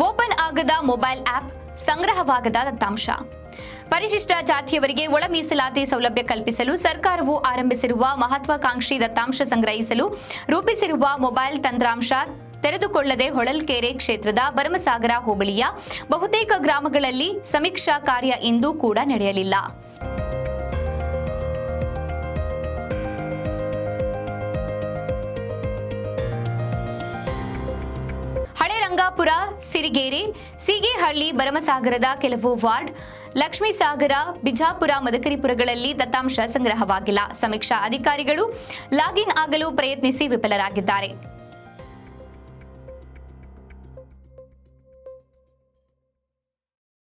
Mobile app ಸಂಗ್ರಹವಾಗದ ದತ್ತಾಂಶ. ಪರಿಶಿಷ್ಟ ಜಾತಿಯವರಿಗೆ ಒಳ ಮೀಸಲಾತಿ ಸೌಲಭ್ಯ ಕಲ್ಪಿಸಲು ಸರ್ಕಾರವು ಆರಂಭಿಸಿರುವ ಮಹತ್ವಾಕಾಂಕ್ಷಿ ದತ್ತಾಂಶ ಸಂಗ್ರಹಿಸಲು ರೂಪಿಸಿರುವ ಮೊಬೈಲ್ ತಂತ್ರಾಂಶ ತೆರೆದುಕೊಳ್ಳದೆ ಹೊಳಲ್ಕೆರೆ ಕ್ಷೇತ್ರದ ಭರಮಸಾಗರ ಹೋಬಳಿಯ ಬಹುತೇಕ ಗ್ರಾಮಗಳಲ್ಲಿ ಸಮೀಕ್ಷಾ ಕಾರ್ಯ ಇಂದೂ ಕೂಡ ನಡೆಯಲಿಲ್ಲ. ರಂಗಾಪುರ ಸಿರಿಗೇರಿ, ಸೀಗೇಹಳ್ಳಿ, ಭರಮಸಾಗರದ ಕೆಲವು ವಾರ್ಡ್, ಲಕ್ಷ್ಮೀಸಾಗರ, ಬಿಜಾಪುರ, ಮದಕರಿಪುರಗಳಲ್ಲಿ ದತ್ತಾಂಶ ಸಂಗ್ರಹವಾಗಿಲ್ಲ. ಸಮೀಕ್ಷಾ ಅಧಿಕಾರಿಗಳು ಲಾಗಿನ್ ಆಗಲು ಪ್ರಯತ್ನಿಸಿ ವಿಫಲರಾಗಿದ್ದಾರೆ.